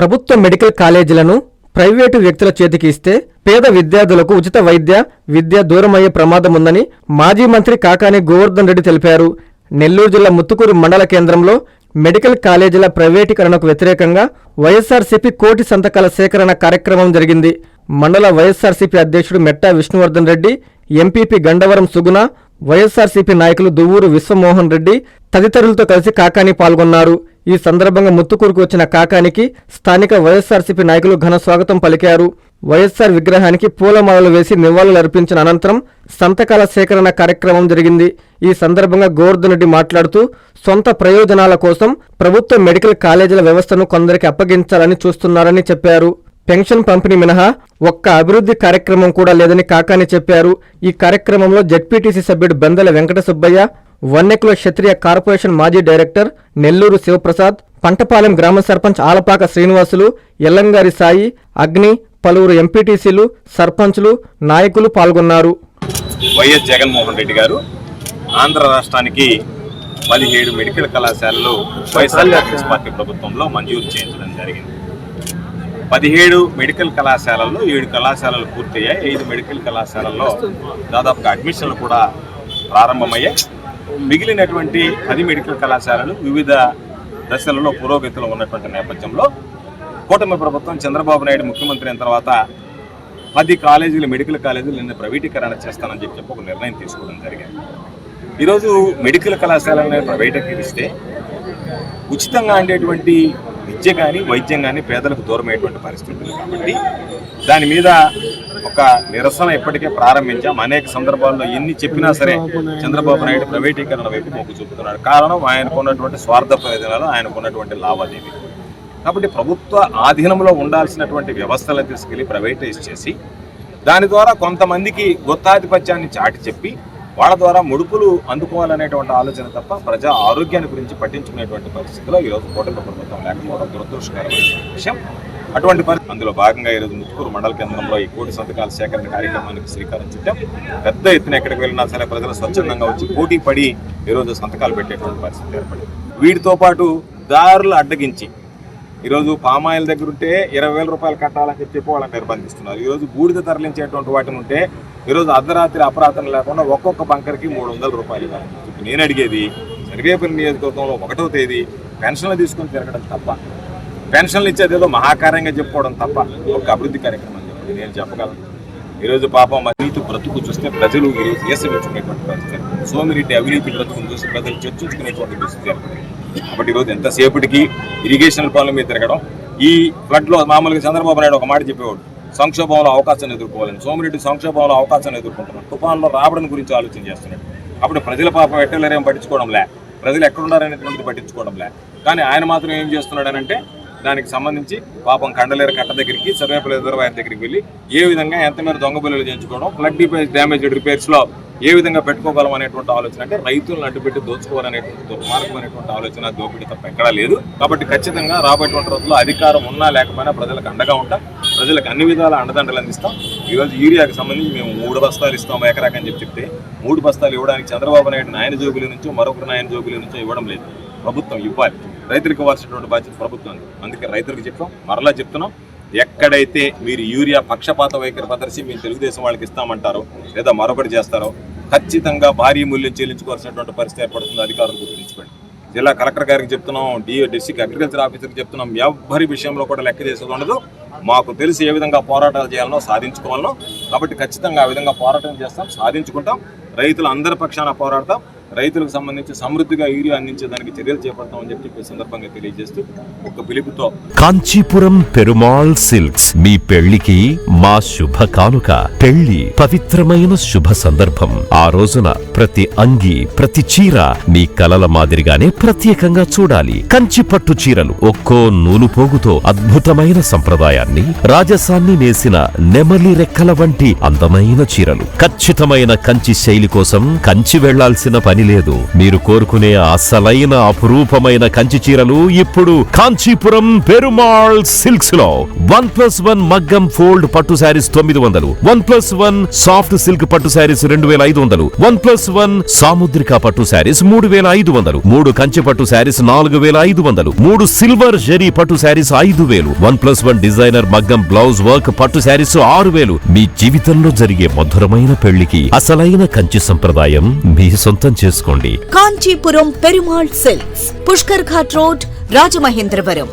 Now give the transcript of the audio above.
ప్రభుత్వ medical కాలేజీలను private వ్యక్తుల చేతికి ఇస్తే పేద విద్యార్థులకు ఉచిత వైద్య విద్య దూరమయ్యే ప్రమాదం ఉందని మాజీ మంత్రి కాకాని గోవర్ధన్ రెడ్డి తెలిపారు. నెల్లూరు జిల్లా ముత్తుకూరు మండల కేంద్రంలో మెడికల్ కాలేజీల ప్రైవేటీకరణకు వ్యతిరేకంగా వైఎస్ఆర్సీపీ కోటి సంతకాల సేకరణ కార్యక్రమం జరిగింది. మండల వైఎస్ఆర్సీపీ అధ్యక్షుడు మెట్టా విష్ణువర్ధన్ రెడ్డి ఎంపీపీ గండవరం సుగుణ వైఎస్ఆర్సీపీ నాయకులు దువ్వూరు విశ్వమోహన్ రెడ్డి తదితరులతో కలిసి కాకాని పాల్గొన్నారు. ఈ సందర్భంగా ముత్తుకూరుకు వచ్చిన కాకానికి స్థానిక వైఎస్ఆర్సీపీ నాయకులు ఘన స్వాగతం పలికారు. వైఎస్ఆర్ విగ్రహానికి పూలమాలలు వేసి నివాళులు అర్పించిన అనంతరం సంతకాల సేకరణ కార్యక్రమం జరిగింది. ఈ సందర్భంగా గోవర్ధనరెడ్డి మాట్లాడుతూ సొంత ప్రయోజనాల కోసం ప్రభుత్వ మెడికల్ కాలేజీల వ్యవస్థను కొందరికి అప్పగించాలని చూస్తున్నారని చెప్పారు. పెన్షన్ పంపిణీ మినహా ఒక్క అభివృద్ధి కార్యక్రమం కూడా లేదని కాకాని చెప్పారు. ఈ కార్యక్రమంలో జెడ్పీటీసీ సభ్యుడు బెందల వెంకట సుబ్బయ్య వన్నెకుల క్షత్రియ కార్పొరేషన్ మాజీ డైరెక్టర్ నెల్లూరు శివప్రసాద్ పంటపాలెం గ్రామ సర్పంచ్ ఆలపాక శ్రీనివాసులు ఎల్లంగారి సాయి అగ్ని పలువురు ఎంపీటీసీలు సర్పంచ్లు నాయకులు పాల్గొన్నారు. వైఎస్ జగన్మోహన్ రెడ్డి గారు ఆంధ్ర రాష్ట్రానికి పదిహేడు మెడికల్ కళాశాలలు వైఎస్ఆర్ కాంగ్రెస్ పార్టీ ప్రభుత్వంలో మంజూరు చేయించడం జరిగింది. పదిహేడు మెడికల్ కళాశాలల్లో ఏడు కళాశాలలు పూర్తయ్యాయి. ఐదు మెడికల్ కళాశాలల్లో దాదాపుగా అడ్మిషన్లు కూడా ప్రారంభమయ్యాయి. మిగిలినటువంటి పది మెడికల్ కళాశాలలు వివిధ దశలలో పురోగతిలో ఉన్నటువంటి నేపథ్యంలో కూటమి ప్రభుత్వం చంద్రబాబు నాయుడు ముఖ్యమంత్రి అయిన తర్వాత పది కాలేజీలు మెడికల్ కాలేజీలు నిన్న ప్రైవేటీకరణ చేస్తానని చెప్పి చెప్పి ఒక నిర్ణయం తీసుకోవడం జరిగింది. ఈరోజు మెడికల్ కళాశాలను ప్రైవేటీకరిస్తే ఉచితంగా ఉండేటువంటి విద్య కానీ వైద్యం కానీ పేదలకు దూరమయ్యేటువంటి పరిస్థితులు. కాబట్టి దాని మీద ఒక నిరసన ఇప్పటికే ప్రారంభించాం. అనేక సందర్భాల్లో ఎన్ని చెప్పినా సరే చంద్రబాబు నాయుడు ప్రైవేటీకరణ వైపు మొగ్గు చూపుతున్నాడు. కారణం ఆయనకున్నటువంటి స్వార్థ ప్రయోజనాలు ఆయనకున్నటువంటి లావాదేవీ కాబట్టి ప్రభుత్వ ఆధీనంలో ఉండాల్సినటువంటి వ్యవస్థలను తీసుకెళ్ళి ప్రైవేటైజ్ చేసి దాని ద్వారా కొంతమందికి గుత్తాధిపత్యాన్ని చాటి చెప్పి వాళ్ళ ద్వారా ముడుపులు అందుకోవాలనేటువంటి ఆలోచన తప్ప ప్రజా ఆరోగ్యాన్ని గురించి పట్టించుకునేటువంటి పరిస్థితిలో ఈరోజు కూటమి ప్రభుత్వం లేకపోవడం దురదృష్టకరమైన విషయం. అటువంటి పరి అందులో భాగంగా ఈరోజు ముత్తుకూరు మండల కేంద్రంలో ఈ కోటి సంతకాల సేకరణ కార్యక్రమానికి శ్రీకారం చుట్టాం. పెద్ద ఎత్తున ఎక్కడికి వెళ్ళినా సరే ప్రజలు స్వచ్ఛందంగా వచ్చి పోటీ పడి ఈరోజు సంతకాలు పెట్టేటువంటి పరిస్థితి ఏర్పడింది. వీటితో పాటు దారులు అడ్డగించి ఈరోజు పామాయిల్ దగ్గర ఉంటే ఇరవై వేల రూపాయలు కట్టాలని చెప్పి వాళ్ళని నిర్బంధిస్తున్నారు. ఈరోజు బూడిద తరలించేటువంటి వాటిని ఉంటే ఈరోజు అర్ధరాత్రి అపరాధం లేకుండా ఒక్కొక్క బంకర్కి మూడు వందల రూపాయలు ఇవ్వాలని నేను అడిగేది సర్వేపల్లి నియోజకవర్గంలో ఒకటో తేదీ పెన్షన్లు తీసుకొని తిరగడం తప్ప పెన్షన్లు ఇచ్చేది ఏదో మహాకార్యంగా చెప్పుకోవడం తప్ప ఒక అభివృద్ధి కార్యక్రమం చెప్పండి నేను చెప్పగలను. ఈరోజు పాపం అవినీతి బ్రతుకు చూస్తే ప్రజలు ఈరోజు ఏసవించుకునేటువంటి పరిస్థితి. సోమిరెడ్డి అవినీతి బ్రతుకును చూసి ప్రజలు చర్చించుకునేటువంటి పరిస్థితి కాబట్టి ఈరోజు ఎంతసేపటికి ఇరిగేషన్ పనుల మీద తిరగడం ఈ ఫ్లడ్లో మామూలుగా చంద్రబాబు నాయుడు ఒక మాట చెప్పేవాడు సంక్షోభంలో అవకాశాన్ని ఎదుర్కోవాలని. సోమిరెడ్డి సంక్షోభంలో అవకాశాన్ని ఎదుర్కొంటున్నాడు. తుఫాన్లో రావడం గురించి ఆలోచన చేస్తున్నాడు. అప్పుడు ప్రజల పాపం ఎట్టలేరేం పట్టించుకోవడం లే ప్రజలు ఎక్కడున్నారనేటువంటిది పట్టించుకోవడం లే కానీ ఆయన మాత్రం ఏం చేస్తున్నాడనంటే దానికి సంబంధించి పాపం కండలేరు కట్ట దగ్గరికి సర్వేపల్లి రిజర్వాయర్ దగ్గరికి వెళ్ళి ఏ విధంగా ఎంత మేర దొంగ బిల్లులు చేయించుకోవడం ఫ్లడ్ డిపేజ్ డ్యామేజ్ రిపేర్స్లో ఏ విధంగా పెట్టుకోగలం అనేటువంటి ఆలోచన అంటే రైతులను అడ్డుపెట్టి దోచుకోవాలనేటువంటి దుర్మార్గమైనటువంటి ఆలోచన దోపిడీ తప్ప ఎక్కడా లేదు. కాబట్టి ఖచ్చితంగా రాబోయేటువంటి రోజుల్లో అధికారం ఉన్నా లేకపోయినా ప్రజలకు అండగా ఉంటాం. ప్రజలకు అన్ని విధాల అండదండలు అందిస్తాం. ఈరోజు యూరియాకి సంబంధించి మేము మూడు బస్తాలు ఇస్తాం ఎకరాకని చెప్పి చెప్తే మూడు బస్తాలు ఇవ్వడానికి చంద్రబాబు నాయుడు నాయన జోబుల నుంచో మరొకరు నాయన జోబుల నుంచో ఇవ్వడం లేదు. ప్రభుత్వం ఇవ్వాలి. రైతులకు ఇవ్వాల్సినటువంటి బాధ్యత ప్రభుత్వం అందుకే రైతులకు చెప్పాం మరలా చెప్తున్నాం ఎక్కడైతే మీరు యూరియా పక్షపాత వైఖరి ప్రదర్శి మీరు తెలుగుదేశం వాళ్ళకి ఇస్తామంటారో లేదా మరొకటి చేస్తారో ఖచ్చితంగా భారీ మూల్యం చెల్లించుకోవాల్సినటువంటి పరిస్థితి ఏర్పడుతుంది అధికారులు గుర్తుంచుకోండి. జిల్లా కలెక్టర్ గారికి చెప్తున్నాం డిఓ డిస్టిక్ అగ్రికల్చర్ ఆఫీసర్కి చెప్తున్నాం ఎవరి విషయంలో కూడా లెక్క చేసేది ఉండదు. మాకు తెలిసి ఏ విధంగా పోరాటాలు చేయాలనో సాధించుకోవాలనో కాబట్టి ఖచ్చితంగా ఆ విధంగా పోరాటం చేస్తాం సాధించుకుంటాం. రైతులు అందరి పక్షాన పోరాడతాం. రైతులకు సంబంధించి సమృద్ధిగా యూరియా అందించేదానికి చర్యలు చేపడతామని చెప్పి సందర్భంగా తెలియజేస్తూ ఒక పిలుపుతో కాంచీపురం పెరుమాళ్ సిల్క్స్ మీ పెళ్ళికి మా శుభ కానుక. పెళ్ళి పవిత్రమైన శుభ సందర్భం. ఆ రోజున ప్రతి అంగి ప్రతి చీర మీ కలల మాదిరిగానే ప్రత్యేకంగా చూడాలి. కంచి పట్టు చీరలు ఒక్కో నూలు పోగుతో అద్భుతమైన సంప్రదాయాన్ని రాజసాన్ని నేసిన నెమలి రెక్కల వంటి అందమైన చీరలు. ఖచ్చితమైన కంచి శైలి కోసం కంచి వెళ్ళాల్సిన పని పని లేదు. మీరు కోరుకునే అసలైన అపురూపమైన కంచి చీరలు ఇప్పుడు కాంచీపురం పెరుమాళ్ సిల్క్స్లో వన్ ప్లస్ వన్ మగ్గం ఫోల్డ్ పట్టు శారీస్ తొమ్మిది వందలు. One plus one soft silk పట్టు శారీస్ రెండు వేల ఐదు వందలు. వన్ ప్లస్ వన్ సాముద్రిక పట్టు శారీస్ మూడు వేల ఐదు వందలు. మూడు కంచి పట్టు శారీస్ నాలుగు వేల ఐదు వందలు. మూడు సిల్వర్ జరీ పట్టు శారీస్ ఐదు వేలు. వన్ ప్లస్ వన్ డిజైనర్ మగ్గం బ్లౌజ్ వర్క్ పట్టు శారీస్ ఆరు వేలు. మీ జీవితంలో జరిగే మధురమైన పెళ్ళికి అసలైన కంచి సంప్రదాయం మీ సొంతం చేసుకోండి. Kanchipuram Perumal silks Pushkar Ghat road Rajamahendravaram.